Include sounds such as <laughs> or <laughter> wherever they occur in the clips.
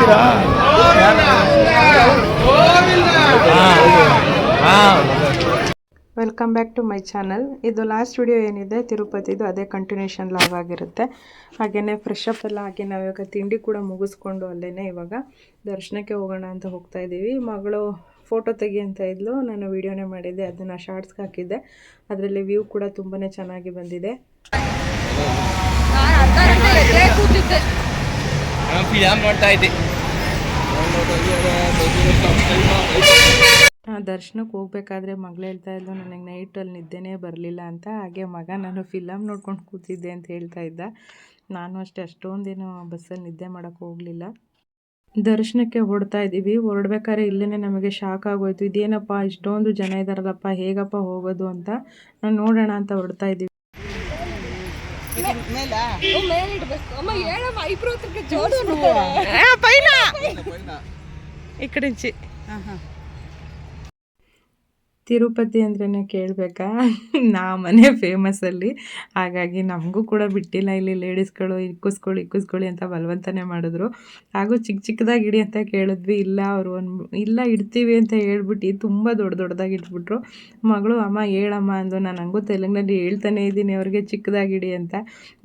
ಹೋಗ್ತೀರಾ welcome back to my channel ಇದು last video ಏನಿದೆ ತಿರುಪತಿದು ಅದೇ ಕಂಟಿನ್ಯೂಷನ್ ಲಾಗ್ ಆಗಿರುತ್ತೆ. ಹಾಗೆಯೇ ಫ್ರೆಶ್ ಅಪ್ ಎಲ್ಲ ಹಾಕಿ ನಾವು ಇವಾಗ ತಿಂಡಿ ಕೂಡ ಮುಗಿಸ್ಕೊಂಡು ಅಲ್ಲೇ ಇವಾಗ ದರ್ಶನಕ್ಕೆ ಹೋಗೋಣ ಅಂತ ಹೋಗ್ತಾ ಇದ್ದೀವಿ ಮಗಳು ಫೋಟೋ ತೆಗಿ ಅಂತ ಇದ್ಲು ನಾನು ವಿಡಿಯೋನೇ ಮಾಡಿದ್ದೆ ಅದನ್ನು ಶಾರ್ಟ್ಸ್ಗೆ ಹಾಕಿದ್ದೆ. ಅದರಲ್ಲಿ ವ್ಯೂ ಕೂಡ ತುಂಬಾ ಚೆನ್ನಾಗಿ ಬಂದಿದೆ. ದರ್ಶನಕ್ಕೆ ಹೋಗ್ಬೇಕಾದ್ರೆ ಮಗಳು ಹೇಳ್ತಾ ಇದ್ಲು, ನನಗೆ ನೈಟಲ್ಲಿ ನಿದ್ದೆನೇ ಬರಲಿಲ್ಲ ಅಂತ, ಹಾಗೆ ಮಗ ನಾನು ಫಿಲಮ್ ನೋಡ್ಕೊಂಡು ಕೂತಿದ್ದೆ ಅಂತ ಹೇಳ್ತಾ ಇದ್ದ. ನಾನು ಅಷ್ಟೇ, ಅಷ್ಟೊಂದೇನು ಬಸ್ಸಲ್ಲಿ ನಿದ್ದೆ ಮಾಡೋಕ್ಕೆ ಹೋಗಲಿಲ್ಲ. ದರ್ಶನಕ್ಕೆ ಹೊಡ್ತಾ ಇದ್ದೀವಿ. ಹೊರಡ್ಬೇಕಾದ್ರೆ ಇಲ್ಲೇ ನಮಗೆ ಶಾಕ್ ಆಗೋಯ್ತು. ಇದೇನಪ್ಪ, ಇಷ್ಟೊಂದು ಜನ ಇದ್ದಾರಲ್ಲಪ್ಪ ಹೇಗಪ್ಪ ಹೋಗೋದು ಅಂತ ನಾನು ನೋಡೋಣ ಅಂತ ಹೊರಡ್ತಾ ಇದ್ದೀವಿ. ಈ ಕಡೆ ಈಚೆ. ತಿರುಪತಿ ಅಂದ್ರೇ ಕೇಳಬೇಕಾ? <laughs> ನಾ ಮನೆ ಫೇಮಸ್ಸಲ್ಲಿ ಹಾಗಾಗಿ ನಮಗೂ ಕೂಡ ಬಿಟ್ಟಿಲ್ಲ ಇಲ್ಲಿ ಲೇಡೀಸ್ಗಳು ಇಕ್ಕಿಸ್ಕೊಳ್ಳಿ ಇಕ್ಕಿಸ್ಕೊಳ್ಳಿ ಅಂತ ಬಲವಂತನೇ ಮಾಡಿದ್ರು. ಹಾಗೂ ಚಿಕ್ಕ ಚಿಕ್ಕದಾಗಿ ಇಡಿ ಅಂತ ಕೇಳಿದ್ವಿ. ಇಲ್ಲ ಅವರು ಒಂದು ಇಲ್ಲ ಇಡ್ತೀವಿ ಅಂತ ಹೇಳ್ಬಿಟ್ಟು ತುಂಬ ದೊಡ್ಡ ದೊಡ್ಡದಾಗಿ ಇಟ್ಬಿಟ್ರು ಮಗಳು, ಅಮ್ಮ, ಹೇಳಮ್ಮ ಅಂದು ನಾನು ಹಂಗೂ ತೆಲುಗಿನಲ್ಲಿ ಹೇಳ್ತಾನೆ ಇದ್ದೀನಿ, ಅವ್ರಿಗೆ ಚಿಕ್ಕದಾಗಿ ಇಡಿ ಅಂತ.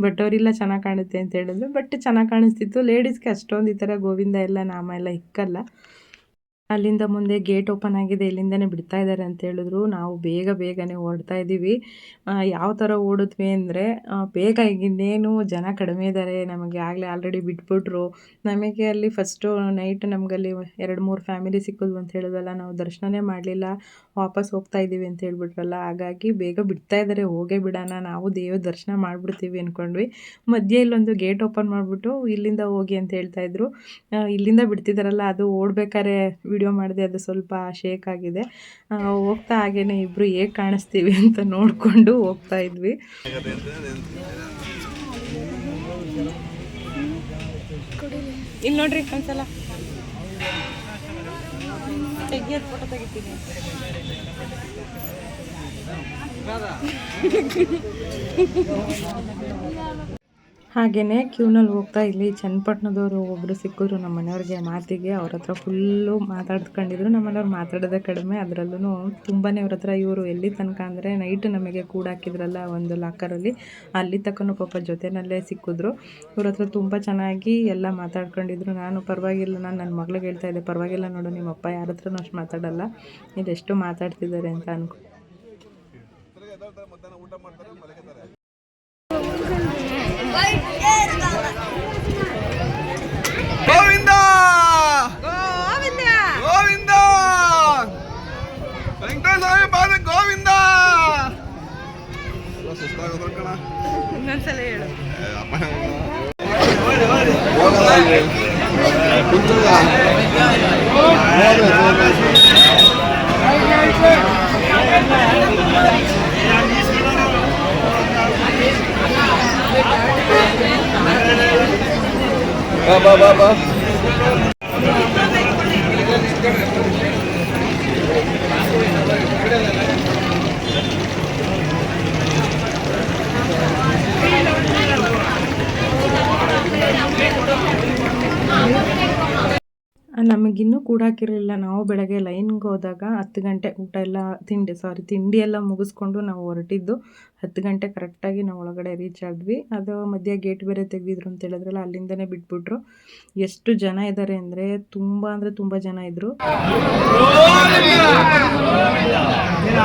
ಬಟ್ ಅವರಿಲ್ಲ ಚೆನ್ನಾಗಿ ಕಾಣುತ್ತೆ ಅಂತ ಹೇಳಿದ್ವಿ. ಬಟ್ ಚೆನ್ನಾಗಿ ಕಾಣಿಸ್ತಿತ್ತು. ಲೇಡೀಸ್ಗೆ ಅಷ್ಟೊಂದು ಈ ಥರ ಗೋವಿಂದ ಎಲ್ಲ ನಾಮ ಎಲ್ಲ ಇಕ್ಕಲ್ಲ ಅಲ್ಲಿಂದ ಮುಂದೆ ಗೇಟ್ ಓಪನ್ ಆಗಿದೆ, ಇಲ್ಲಿಂದನೇ ಬಿಡ್ತಾ ಇದ್ದಾರೆ ಅಂತ ಹೇಳಿದ್ರು. ನಾವು ಬೇಗ ಬೇಗನೆ ಓಡ್ತಾ ಇದ್ದೀವಿ. ಯಾವ ಥರ ಓಡಿದ್ವಿ ಅಂದರೆ ಬೇಗ ಇನ್ನೇನು ಜನ ಕಡಿಮೆ ಇದ್ದಾರೆ, ನಮಗೆ ಆಗಲೇ ಆಲ್ರೆಡಿ ಬಿಟ್ಬಿಟ್ರು. ನಮಗೆ ಅಲ್ಲಿ ಫಸ್ಟು ನೈಟ್ ನಮಗಲ್ಲಿ ಎರಡು ಮೂರು ಫ್ಯಾಮಿಲಿ ಸಿಕ್ಕಿದ್ವು ಅಂತ ಹೇಳಿದ್ವಲ್ಲ, ನಾವು ದರ್ಶನನೇ ಮಾಡಲಿಲ್ಲ. ವಾಪಸ್ ಹೋಗ್ತಾ ಇದ್ದೀವಿ ಅಂತ ಹೇಳ್ಬಿಟ್ರಲ್ಲ. ಹಾಗಾಗಿ ಬೇಗ ಬಿಡ್ತಾ ಇದ್ದಾರೆ, ಹೋಗೇ ಬಿಡೋಣ. ನಾವು ದೇವ್ರ ದರ್ಶನ ಮಾಡಿಬಿಡ್ತೀವಿ ಅಂದ್ಕೊಂಡ್ವಿ ಮಧ್ಯೆ ಇಲ್ಲೊಂದು ಗೇಟ್ ಓಪನ್ ಮಾಡಿಬಿಟ್ಟು ಇಲ್ಲಿಂದ ಹೋಗಿ ಅಂತ ಹೇಳ್ತಾ ಇದ್ರು. ಇಲ್ಲಿಂದ ಬಿಡ್ತಿದ್ದಾರಲ್ಲ, ಅದು ಓಡ್ಬೇಕಾದ್ರೆ ವಿಡಿಯೋ ಮಾಡಿದೆ, ಅದು ಸ್ವಲ್ಪ ಶೇಕ್ ಆಗಿದೆ. ಹೋಗ್ತಾ ಹಾಗೇನೆ ಇಬ್ಬರು ಹೇಗೆ ಕಾಣಿಸ್ತೀವಿ ಅಂತ ನೋಡಿಕೊಂಡು ಹೋಗ್ತಾ ಇದ್ವಿ. ಇಲ್ಲಿ ನೋಡ್ರಿ ಒಂದ್ಸಲ ತೆಗಿಯೋದು ಫೋಟೋ ತೆಗಿತೀನಿ. ಹಾಗೆಯೇ ಕ್ಯೂನಲ್ಲಿ ಹೋಗ್ತಾ ಇಲ್ಲಿ ಚನ್ನಪಟ್ಟಣದವರು ಒಬ್ಬರು ಸಿಕ್ಕಿದ್ರು ನಮ್ಮ ಮನೆಯವ್ರಿಗೆ ಮಾತಿಗೆ. ಅವ್ರ ಹತ್ರ ಫುಲ್ಲು ಮಾತಾಡ್ಕೊಂಡಿದ್ರು ನಮ್ಮ ಮನೆಯವ್ರು ಮಾತಾಡೋದೇ ಕಡಿಮೆ. ಅದರಲ್ಲೂ ತುಂಬಾ ಅವ್ರ ಹತ್ರ ಇವರು ಎಲ್ಲಿ ತನಕ ಅಂದರೆ ನೈಟ್ ನಮಗೆ ಕೂಡ ಹಾಕಿದ್ರಲ್ಲ ಒಂದು ಲಾಕರಲ್ಲಿ ಅಲ್ಲಿ. ತಕ್ಕನೂ ಪಾಪ ಜೊತೆನಲ್ಲೇ ಸಿಕ್ಕಿದ್ರು. ಇವ್ರ ಹತ್ರ ತುಂಬ ಚೆನ್ನಾಗಿ ಎಲ್ಲ ಮಾತಾಡ್ಕೊಂಡಿದ್ರು. ನಾನು ಪರವಾಗಿಲ್ಲ, ನಾನು ನನ್ನ ಮಗಳಿಗೆ ಹೇಳ್ತಾ ಇದ್ದೆ, ಪರವಾಗಿಲ್ಲ ನೋಡು, ನಿಮ್ಮ ಅಪ್ಪ ಯಾರ ಹತ್ರನೂ ಅಷ್ಟು ಮಾತಾಡಲ್ಲ. ಇದೆಷ್ಟು ಮಾತಾಡ್ತಿದ್ದಾರೆ ಅಂತ ಅನ್ಕೊ ಗೋವಿಂದ ಗೋವಿಂದ ವೆಂಕಟೇಶ್ವರ ಸ್ವಾಮಿ ಪಾದ ಗೋವಿಂದ ಸುಸ್ತಾಗೋದು ಕಣ ಇನ್ನೊಂದ್ಸಲ ಹೇಳು ಬಾ ನಮಗಿನ್ನೂ ಕೂಡಾಕಿರಲಿಲ್ಲ ನಾವು ಬೆಳಗ್ಗೆ ಲೈನ್ಗೆ ಹೋದಾಗ ಹತ್ತು ಗಂಟೆ ಊಟ ಎಲ್ಲ ತಿಂಡಿ ಸಾರಿ ತಿಂಡಿ ಎಲ್ಲ ಮುಗಿಸ್ಕೊಂಡು ನಾವು ಹೊರಟಿದ್ದು ಹತ್ತು ಗಂಟೆ ಕರೆಕ್ಟಾಗಿ ನಾವು ಒಳಗಡೆ ರೀಚ್ ಆದ್ವಿ. ಅದು ಮಧ್ಯ ಗೇಟ್ ಬೇರೆ ತೆಗೆದಿದ್ರು ಅಂತ ಹೇಳಿದ್ರಲ್ಲ ಅಲ್ಲಿಂದನೇ ಬಿಟ್ಬಿಟ್ರು. ಎಷ್ಟು ಜನ ಇದ್ದಾರೆ ಅಂದರೆ ತುಂಬ ಅಂದರೆ ತುಂಬ ಜನ ಇದ್ದರು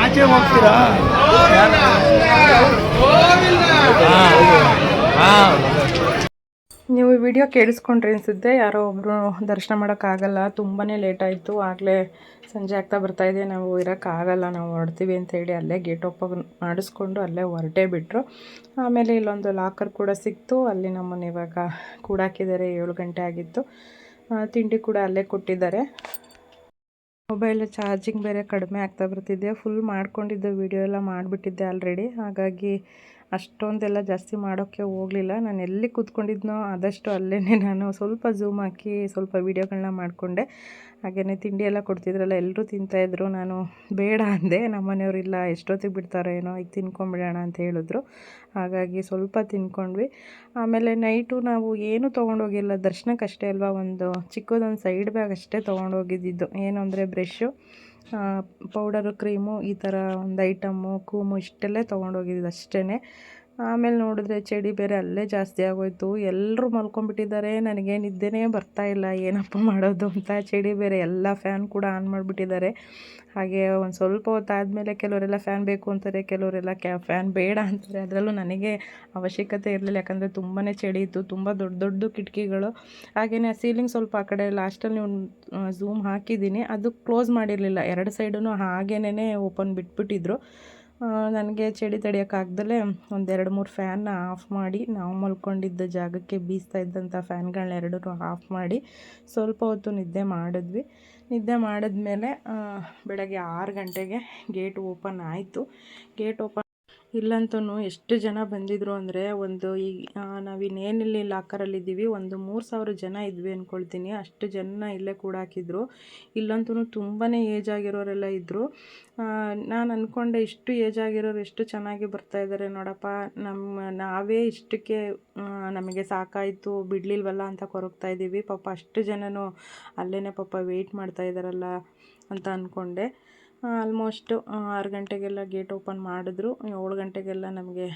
ಆಚೆ ಹೋಗ್ತೀರಾ? ನೀವು ವಿಡಿಯೋ ಕೇಳಿಸ್ಕೊಂಡ್ರಿ ಅನಿಸುತ್ತೆ. ಯಾರೋ ಒಬ್ಬರು ದರ್ಶನ ಮಾಡೋಕ್ಕಾಗಲ್ಲ ತುಂಬಾ ಲೇಟ್ ಆಯಿತು. ಆಗಲೇ ಸಂಜೆ ಆಗ್ತಾ ಬರ್ತಾ ಇದೆ. ನಾವು ಇರೋಕ್ಕಾಗಲ್ಲ ನಾವು ಹೊರಡ್ತೀವಿ ಹೇಳಿ ಅಲ್ಲೇ ಗೇಟ್ ಓಪನ್ ಮಾಡಿಸ್ಕೊಂಡು ಅಲ್ಲೇ ಹೊರಟೇ ಬಿಟ್ಟರು ಆಮೇಲೆ ಇಲ್ಲೊಂದು ಲಾಕರ್ ಕೂಡ ಸಿಕ್ತು. ಅಲ್ಲಿ ನಮ್ಮನ್ನು ಇವಾಗ ಕೂಡಾಕಿದ್ದಾರೆ ಏಳು ಗಂಟೆ ಆಗಿತ್ತು. ತಿಂಡಿ ಕೂಡ ಅಲ್ಲೇ ಕೊಟ್ಟಿದ್ದಾರೆ. ಮೊಬೈಲ್ ಚಾರ್ಜಿಂಗ್ ಬೇರೆ ಕಡಿಮೆ ಆಗ್ತಾ ಬರ್ತಿದ್ದೆ ಫುಲ್ ಮಾಡ್ಕೊಂಡಿದ್ದೆ ವಿಡಿಯೋ ಎಲ್ಲ ಮಾಡಿಬಿಟ್ಟಿದ್ದೆ ಆಲ್ರೆಡಿ ಹಾಗಾಗಿ ಅಷ್ಟೊಂದೆಲ್ಲ ಜಾಸ್ತಿ ಮಾಡೋಕ್ಕೆ ಹೋಗಲಿಲ್ಲ. ನಾನು ಎಲ್ಲಿ ಕೂತ್ಕೊಂಡಿದ್ನೋ ಆದಷ್ಟು ಅಲ್ಲೇ ನಾನು ಸ್ವಲ್ಪ ಝೂಮ್ ಹಾಕಿ ಸ್ವಲ್ಪ ವೀಡಿಯೋಗಳನ್ನ ಮಾಡಿಕೊಂಡೆ. ಹಾಗೆಯೇ ತಿಂಡಿ ಎಲ್ಲ ಕೊಡ್ತಿದ್ರಲ್ಲ ಎಲ್ಲರೂ ತಿಂತಾಯಿದ್ರು ನಾನು ಬೇಡ ಅಂದೆ. ಮನೆಯವರಿಲ್ಲ ಎಷ್ಟೊತ್ತಿಗೆ ಬಿಡ್ತಾರೋ ಏನೋ, ಈಗ ತಿನ್ಕೊಂಬಿಡೋಣ ಅಂತ ಹೇಳಿದ್ರು. ಹಾಗಾಗಿ ಸ್ವಲ್ಪ ತಿನ್ಕೊಂಡ್ವಿ. ಆಮೇಲೆ ನೈಟು ನಾವು ಏನು ತೊಗೊಂಡೋಗಿಲ್ಲ. ದರ್ಶನಕ್ಕೆ ಅಷ್ಟೇ ಅಲ್ವಾ, ಒಂದು ಚಿಕ್ಕದೊಂದು ಸೈಡ್ ಬ್ಯಾಗ್ ಅಷ್ಟೇ ತೊಗೊಂಡೋಗಿದ್ದಿದ್ದು. ಏನು ಅಂದರೆ ಬ್ರಷ್ಷು ಪೌಡರು ಕ್ರೀಮು ಈ ಥರ ಒಂದು ಐಟಮ್ಮು ಕೂಮು ಇಷ್ಟೆಲ್ಲ ತೊಗೊಂಡೋಗಿದ್ದು ಅಷ್ಟೇ ಆಮೇಲೆ ನೋಡಿದ್ರೆ ಚಳಿ ಬೇರೆ ಅಲ್ಲೇ ಜಾಸ್ತಿ ಆಗೋಯ್ತು. ಎಲ್ಲರೂ ಮಲ್ಕೊಂಡ್ಬಿಟ್ಟಿದ್ದಾರೆ. ನನಗೆ ನಿದ್ದೆನೇ ಬರ್ತಾ ಇಲ್ಲ. ಏನಪ್ಪ ಮಾಡೋದು ಅಂತ ಚಳಿ ಬೇರೆ ಎಲ್ಲ ಫ್ಯಾನ್ ಕೂಡ ಆನ್ ಮಾಡಿಬಿಟ್ಟಿದ್ದಾರೆ. ಹಾಗೆ ಒಂದು ಸ್ವಲ್ಪ ಹೊತ್ತಾದಮೇಲೆ ಕೆಲವರೆಲ್ಲ ಫ್ಯಾನ್ ಬೇಕು ಅಂತಾರೆ, ಕೆಲವರೆಲ್ಲ ಕ್ಯಾ ಫ್ಯಾನ್ ಬೇಡ ಅಂತಾರೆ. ಅದರಲ್ಲೂ ನನಗೆ ಅವಶ್ಯಕತೆ ಇರಲಿಲ್ಲ. ಯಾಕಂದರೆ ತುಂಬಾ ಚಳಿ ಇತ್ತು. ತುಂಬ ದೊಡ್ಡ ದೊಡ್ಡ ಕಿಟಕಿಗಳು. ಹಾಗೆಯೇ ಸೀಲಿಂಗ್ ಸ್ವಲ್ಪ ಆ ಕಡೆ ಲಾಸ್ಟಲ್ಲಿ ನೀವು ಝೂಮ್ ಹಾಕಿದ್ದೀನಿ. ಅದು ಕ್ಲೋಸ್ ಮಾಡಿರಲಿಲ್ಲ. ಎರಡು ಸೈಡೂ ಹಾಗೇನೇ ಓಪನ್ ಬಿಟ್ಬಿಟ್ಟಿದ್ರು. ನನಗೆ ಚಳಿ ತಡೆಯೋಕ್ಕಾಗ್ದಲೇ ಒಂದೆರಡು ಮೂರು ಫ್ಯಾನ್ನ ಆಫ್ ಮಾಡಿ, ನಾವು ಮಲ್ಕೊಂಡಿದ್ದ ಜಾಗಕ್ಕೆ ಬೀಸ್ತಾ ಇದ್ದಂಥ ಫ್ಯಾನ್ಗಳನ್ನ ಎರಡೂ ಆಫ್ ಮಾಡಿ ಸ್ವಲ್ಪ ಹೊತ್ತು ನಿದ್ದೆ ಮಾಡಿದ್ವಿ. ನಿದ್ದೆ ಮಾಡಿದ್ಮೇಲೆ ಬೆಳಗ್ಗೆ ಆರು ಗಂಟೆಗೆ ಗೇಟ್ ಓಪನ್ ಆಯಿತು. ಗೇಟ್ ಓಪನ್ ಇಲ್ಲಂತೂ ಎಷ್ಟು ಜನ ಬಂದಿದ್ರು ಅಂದರೆ ಒಂದು ಈ ನಾವಿನ್ನೇನಿಲ್ಲಿ ಲಾಕರಲ್ಲಿದ್ದೀವಿ, ಒಂದು ಮೂರು ಸಾವಿರ ಜನ ಇದ್ವಿ ಅಂದ್ಕೊಳ್ತೀನಿ ಅಷ್ಟು ಜನ ಇಲ್ಲೇ ಕೂಡ ಹಾಕಿದ್ರು ಇಲ್ಲಂತೂ ತುಂಬಾ ಏಜ್ ಆಗಿರೋರೆಲ್ಲ ಇದ್ದರು ನಾನು ಅಂದ್ಕೊಂಡೆ ಇಷ್ಟು ಏಜ್ ಆಗಿರೋರು ಎಷ್ಟು ಚೆನ್ನಾಗಿ ಬರ್ತಾ ಇದ್ದಾರೆ ನೋಡಪ್ಪ. ನಮ್ಮ ನಾವೇ ಇಷ್ಟಕ್ಕೆ ನಮಗೆ ಸಾಕಾಯಿತು, ಬಿಡಲಿಲ್ವಲ್ಲ ಅಂತ ಕೊರಗ್ತಾ ಇದ್ದೀವಿ ಪಾಪ ಅಷ್ಟು ಜನನೂ ಅಲ್ಲೇ ಪಾಪ ವೆಯ್ಟ್ ಮಾಡ್ತಾ ಇದ್ದಾರಲ್ಲ ಅಂತ ಅಂದ್ಕೊಂಡೆ ಆಲ್ಮೋಸ್ಟು ಆರು ಗಂಟೆಗೆಲ್ಲ ಗೇಟ್ ಓಪನ್ ಮಾಡಿದ್ರು. ಏಳು ಗಂಟೆಗೆಲ್ಲ ನಮಗೆ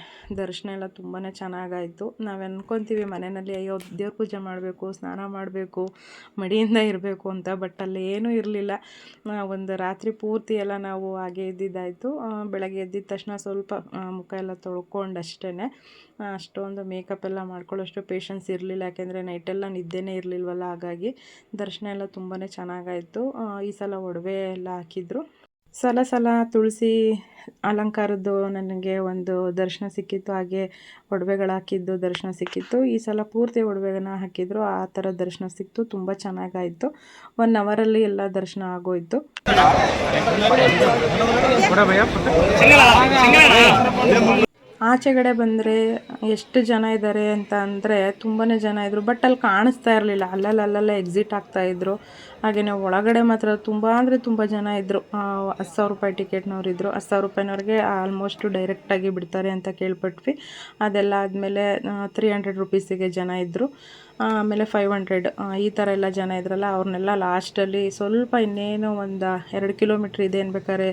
ದರ್ಶನ ಎಲ್ಲ ತುಂಬಾ ಚೆನ್ನಾಗಾಯಿತು. ನಾವು ಅಂದ್ಕೊತೀವಿ ಮನೆಯಲ್ಲಿ, ಅಯ್ಯೋ, ದೇವ್ರ ಪೂಜೆ ಮಾಡಬೇಕು, ಸ್ನಾನ ಮಾಡಬೇಕು, ಮಡಿಯಿಂದ ಇರಬೇಕು ಅಂತ, ಬಟ್ ಅಲ್ಲಿ ಏನೂ ಇರಲಿಲ್ಲ. ಒಂದು ರಾತ್ರಿ ಪೂರ್ತಿ ಎಲ್ಲ ನಾವು ಹಾಗೆ ಇದ್ದಿದ್ದಾಯಿತು ಬೆಳಗ್ಗೆ ಎದ್ದಿದ ತಕ್ಷಣ ಸ್ವಲ್ಪ ಮುಖ ಎಲ್ಲ ತೊಳ್ಕೊಂಡು ಅಷ್ಟೇ ಅಷ್ಟೊಂದು ಮೇಕಪ್ ಎಲ್ಲ ಮಾಡ್ಕೊಳ್ಳೋಷ್ಟು ಪೇಷನ್ಸ್ ಇರಲಿಲ್ಲ. ಯಾಕೆಂದರೆ ನೈಟೆಲ್ಲ ನಿದ್ದೆನೇ ಇರಲಿಲ್ವಲ್ಲ, ಹಾಗಾಗಿ ದರ್ಶನ ಎಲ್ಲ ತುಂಬಾ ಚೆನ್ನಾಗಾಯಿತು. ಈ ಸಲ ಒಡವೆ ಎಲ್ಲ ಹಾಕಿದ್ರು. ಸಲ ಸಲ ತುಳಸಿ ಅಲಂಕಾರದ್ದು ನನಗೆ ಒಂದು ದರ್ಶನ ಸಿಕ್ಕಿತ್ತು, ಹಾಗೆ ಒಡವೆಗಳು ಹಾಕಿದ್ದು ದರ್ಶನ ಸಿಕ್ಕಿತ್ತು. ಈ ಸಲ ಪೂರ್ತಿ ಒಡವೆಗಳನ್ನ ಹಾಕಿದ್ರು, ಆ ಥರ ದರ್ಶನ ಸಿಕ್ತು, ತುಂಬ ಚೆನ್ನಾಗಾಯಿತು. ಒನ್ ಅವರಲ್ಲಿ ಎಲ್ಲ ದರ್ಶನ ಆಗೋಯ್ತು. ಆಚೆಗಡೆ ಬಂದರೆ ಎಷ್ಟು ಜನ ಇದ್ದಾರೆ ಅಂತ ಅಂದರೆ ತುಂಬಾ ಜನ ಇದ್ದರು ಬಟ್ ಅಲ್ಲಿ ಕಾಣಿಸ್ತಾ ಇರಲಿಲ್ಲ. ಅಲ್ಲಲ್ಲಿ ಅಲ್ಲಲ್ಲೇ ಎಕ್ಸಿಟ್ ಆಗ್ತಾಯಿದ್ರು ಹಾಗೆಯೇ ಒಳಗಡೆ ಮಾತ್ರ ತುಂಬ ಅಂದರೆ ತುಂಬ ಜನ ಇದ್ದರು ಹತ್ತು ಸಾವಿರ ರೂಪಾಯಿ ಟಿಕೆಟ್ನವ್ರು ಇದ್ದರು ಹತ್ತು ಸಾವಿರ ರೂಪಾಯಿನವ್ರಿಗೆ ಆಲ್ಮೋಸ್ಟು ಡೈರೆಕ್ಟಾಗಿ ಬಿಡ್ತಾರೆ ಅಂತ ಕೇಳ್ಪಟ್ವಿ. ಅದೆಲ್ಲ ಆದಮೇಲೆ ತ್ರೀ ಹಂಡ್ರೆಡ್ ರುಪೀಸಿಗೆ ಜನ ಇದ್ದರು ಆಮೇಲೆ ಫೈವ್ ಹಂಡ್ರೆಡ್ ಈ ಥರ ಎಲ್ಲ ಜನ ಇದ್ರಲ್ಲ, ಅವ್ರನ್ನೆಲ್ಲ ಲಾಸ್ಟಲ್ಲಿ ಸ್ವಲ್ಪ ಇನ್ನೇನು ಒಂದು ಎರಡು ಕಿಲೋಮೀಟ್ರ್ ಇದೆ ಅನ್ಬೇಕಾದ್ರೆ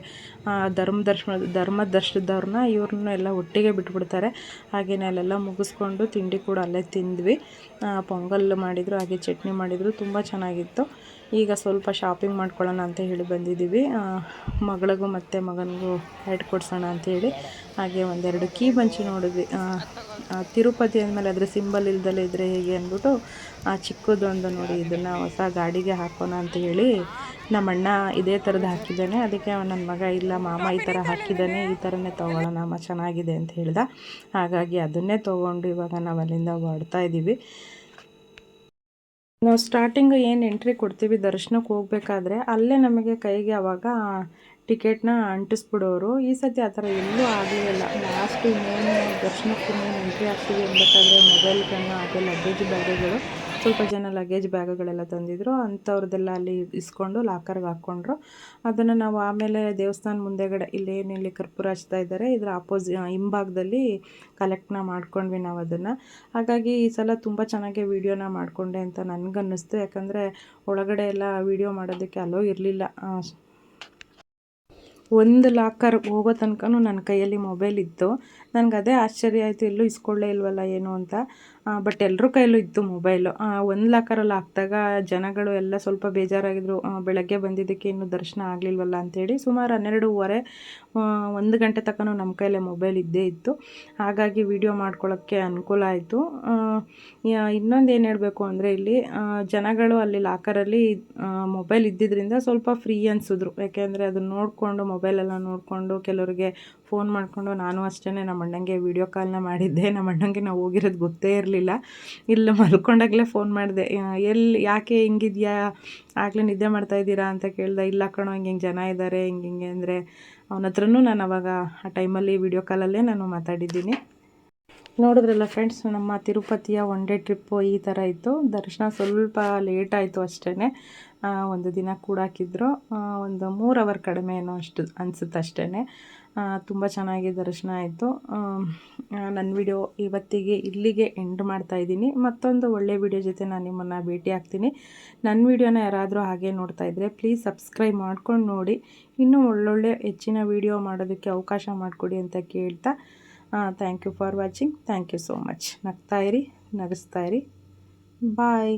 ಧರ್ಮ ದರ್ಶನ, ಧರ್ಮ ದರ್ಶನದವ್ರನ್ನ ಇವ್ರನ್ನ ಎಲ್ಲ ಒಟ್ಟಿಗೆ ಬಿಟ್ಬಿಡ್ತಾರೆ. ಹಾಗೆಯೇ ಅಲ್ಲೆಲ್ಲ ಮುಗಿಸ್ಕೊಂಡು ತಿಂಡಿ ಕೂಡ ಅಲ್ಲೇ ತಿಂದ್ವಿ. ಪೊಂಗಲ್ ಮಾಡಿದರು, ಹಾಗೆ ಚಟ್ನಿ ಮಾಡಿದರು, ತುಂಬ ಚೆನ್ನಾಗಿತ್ತು. ಈಗ ಸ್ವಲ್ಪ ಶಾಪಿಂಗ್ ಮಾಡ್ಕೊಳ್ಳೋಣ ಅಂತ ಹೇಳಿ ಬಂದಿದ್ದೀವಿ ಮಗಳಿಗೂ ಮತ್ತು ಮಗನಿಗೂ ಕೊಡ್ಸೋಣ ಅಂತೇಳಿ ಹಾಗೆ ಒಂದೆರಡು ಕೀ ಬಂಚಿ ನೋಡಿದ್ವಿ. ತಿರುಪತಿ ಅಂದಮೇಲೆ ಅದರ ಸಿಂಬಲ್ ಇಲ್ದಲೇ ಇದ್ದರೆ ಹೇಗೆ ಅಂದ್ಬಿಟ್ಟು, ಆ ಚಿಕ್ಕದೊಂದು ನೋಡಿ, ಇದನ್ನು ಹೊಸ ಗಾಡಿಗೆ ಹಾಕೋಣ ಅಂತ ಹೇಳಿ ನಮ್ಮ ಅಣ್ಣ ಇದೇ ಥರದ್ದು ಹಾಕಿದ್ದಾನೆ. ಅದಕ್ಕೆ ನನ್ನ ಮಗ, ಇಲ್ಲ ಮಾಮ ಈ ಥರ ಹಾಕಿದ್ದಾನೆ, ಈ ಥರನೇ ತೊಗೊಳ್ಳೋಣ, ಅಮ್ಮ ಚೆನ್ನಾಗಿದೆ ಅಂತ ಹೇಳ್ದ. ಹಾಗಾಗಿ ಅದನ್ನೇ ತೊಗೊಂಡು ಇವಾಗ ನಾವು ಅಲ್ಲಿಂದ ಹೊರಡ್ತಾ ಇದ್ದೀವಿ ನಾವು ಸ್ಟಾರ್ಟಿಂಗು ಏನು ಎಂಟ್ರಿ ಕೊಡ್ತೀವಿ ದರ್ಶನಕ್ಕೆ ಹೋಗ್ಬೇಕಾದ್ರೆ ಅಲ್ಲೇ ನಮಗೆ ಕೈಗೆ ಅವಾಗ ಟಿಕೆಟ್ನ ಅಂಟಿಸ್ಬಿಡೋರು. ಈ ಸತಿ ಆ ಥರ ಎಲ್ಲೂ ಆಗಲಿಲ್ಲ ಲಾಸ್ಟ್ ಇನ್ನೇನು ದರ್ಶನಕ್ಕೆ ಇನ್ನೇನು ಎಂಟ್ರಿ ಆಗ್ತೀವಿ ಅನ್ಬೇಕಾದ್ರೆ ಮೊಬೈಲ್ಗಳನ್ನ ಹಾಗೆ ಲಗೇಜ್ ಬ್ಯಾಗುಗಳು. ಸ್ವಲ್ಪ ಜನ ಲಗೇಜ್ ಬ್ಯಾಗುಗಳೆಲ್ಲ ತಂದಿದ್ರು. ಅಂಥವ್ರದ್ದೆಲ್ಲ ಅಲ್ಲಿ ಇಸ್ಕೊಂಡು ಲಾಕರ್ಗೆ ಹಾಕ್ಕೊಂಡ್ರು. ಅದನ್ನು ನಾವು ಆಮೇಲೆ ದೇವಸ್ಥಾನ ಮುಂದೆಗಡೆ ಇಲ್ಲೇನಿಲ್ಲಿ ಕರ್ಪೂರ ಹಚ್ತಾ ಇದ್ದಾರೆ. ಇದರ ಅಪೋಸಿ, ಹಿಂಭಾಗದಲ್ಲಿ ಕಲೆಕ್ಟ್ನ ಮಾಡ್ಕೊಂಡ್ವಿ ನಾವು ಅದನ್ನು. ಹಾಗಾಗಿ ಈ ಸಲ ತುಂಬ ಚೆನ್ನಾಗಿ ವೀಡಿಯೋನ ಮಾಡಿಕೊಂಡೆ ಅಂತ ನನಗನ್ನಿಸ್ತು. ಯಾಕಂದರೆ ಒಳಗಡೆ ಎಲ್ಲ ವೀಡಿಯೋ ಮಾಡೋದಕ್ಕೆ ಅಲೋ ಇರಲಿಲ್ಲ. ಒಂದು ಲಾಕರ್ ಹೋಗೋ ತನಕನೂ ನನ್ನ ಕೈಯಲ್ಲಿ ಮೊಬೈಲ್ ಇತ್ತು. ನನಗೆ ಅದೇ ಆಶ್ಚರ್ಯ ಆಯಿತು, ಎಲ್ಲೂ ಇಸ್ಕೊಳ್ಳೇ ಇಲ್ವಲ್ಲ ಏನು ಅಂತ. ಬಟ್ ಎಲ್ಲರ ಕೈಯಲ್ಲೂ ಇತ್ತು ಮೊಬೈಲು ಒಂದು ಲಾಕರಲ್ಲಿ ಹಾಕಿದಾಗ ಜನಗಳು ಎಲ್ಲ ಸ್ವಲ್ಪ ಬೇಜಾರಾಗಿದ್ರು. ಬೆಳಗ್ಗೆ ಬಂದಿದ್ದಕ್ಕೆ ಇನ್ನೂ ದರ್ಶನ ಆಗಲಿಲ್ವಲ್ಲ ಅಂಥೇಳಿ ಸುಮಾರು ಹನ್ನೆರಡೂವರೆ ಒಂದು ಗಂಟೆ ತನಕ ನಮ್ಮ ಕೈಯಲ್ಲೇ ಮೊಬೈಲ್ ಇದ್ದೇ ಇತ್ತು. ಹಾಗಾಗಿ ವಿಡಿಯೋ ಮಾಡ್ಕೊಳ್ಳೋಕ್ಕೆ ಅನುಕೂಲ ಆಯಿತು. ಇನ್ನೊಂದು ಏನು ಹೇಳಬೇಕು ಅಂದರೆ ಇಲ್ಲಿ ಜನಗಳು ಅಲ್ಲಿ ಲಾಕರಲ್ಲಿ ಮೊಬೈಲ್ ಇದ್ದಿದ್ದರಿಂದ ಸ್ವಲ್ಪ ಫ್ರೀ ಅನಿಸಿದ್ರು. ಯಾಕೆಂದರೆ ಅದನ್ನು ನೋಡಿಕೊಂಡು ಮೊಬೈಲೆಲ್ಲ ನೋಡಿಕೊಂಡು ಕೆಲವರಿಗೆ ಫೋನ್ ಮಾಡಿಕೊಂಡು, ನಾನು ಅಷ್ಟೇ ನಮ್ಮ ಅಣ್ಣಂಗೆ ವೀಡಿಯೋ ಕಾಲ್ನ ಮಾಡಿದ್ದೆ. ನಮ್ಮ ಅಣ್ಣಂಗೆ ನಾವು ಹೋಗಿರೋದು ಗೊತ್ತೇ ಇರಲಿಲ್ಲ. ಇಲ್ಲಿ, ಮಲ್ಕೊಂಡಾಗಲೇ ಫೋನ್ ಮಾಡಿದೆ ಎಲ್ಲಿ, ಯಾಕೆ ಹಿಂಗಿದ್ಯಾ? ಆಗಲೇ ನಿದ್ದೆ ಮಾಡ್ತಾ ಇದ್ದೀರಾ? ಅಂತ ಕೇಳ್ದೆ, ಇಲ್ಲ ಕಣೋ, ಹಿಂಗೆ ಹಿಂಗೆ ಜನ ಇದ್ದಾರೆ ಹಿಂಗೆ ಹಿಂಗೆ ಅಂದರೆ ಅವನ ಹತ್ರನೂ ನಾನು ಅವಾಗ ಆ ಟೈಮಲ್ಲಿ ವೀಡಿಯೋ ಕಾಲಲ್ಲೇ ನಾನು ಮಾತಾಡಿದ್ದೀನಿ. ನೋಡಿದ್ರಲ್ಲ ಫ್ರೆಂಡ್ಸ್ ನಮ್ಮ ತಿರುಪತಿಯ ಒನ್ ಡೇ ಟ್ರಿಪ್ಪು ಈ ಥರ ಇತ್ತು. ದರ್ಶನ ಸ್ವಲ್ಪ ಲೇಟ್ ಆಯಿತು ಅಷ್ಟೇ ಒಂದು ದಿನ ಕೂಡ ಹಾಕಿದ್ರು. ಒಂದು ಮೂರು ಅವರ್ ಕಡಿಮೆ ಏನೋ ಅಷ್ಟು ಅನಿಸುತ್ತೆ ಅಷ್ಟೇ ತುಂಬ ಚೆನ್ನಾಗಿ ದರ್ಶನ ಆಯಿತು. ನನ್ನ ವಿಡಿಯೋ ಇವತ್ತಿಗೆ ಇಲ್ಲಿಗೆ ಎಂಡ್ ಮಾಡ್ತಾ ಇದ್ದೀನಿ. ಮತ್ತೊಂದು ಒಳ್ಳೆ ವಿಡಿಯೋ ಜೊತೆ ನಾನು ನಿಮ್ಮನ್ನು ಭೇಟಿ ಆಗ್ತೀನಿ. ನನ್ನ ವಿಡಿಯೋನ ಯಾರಾದರೂ ಹಾಗೆ ನೋಡ್ತಾ ಇದ್ದರೆ ಪ್ಲೀಸ್ ಸಬ್ಸ್ಕ್ರೈಬ್ ಮಾಡ್ಕೊಂಡು ನೋಡಿ. ಇನ್ನೂ ಒಳ್ಳೊಳ್ಳೆ ಹೆಚ್ಚಿನ ವಿಡಿಯೋ ಮಾಡೋದಕ್ಕೆ ಅವಕಾಶ ಮಾಡಿಕೊಡಿ ಅಂತ ಕೇಳ್ತಾ thank you for watching thank you so much ನಗ್ತಾ ಇರಿ, ನಗಿಸ್ತಾ ಇರಿ. ಬಾಯ್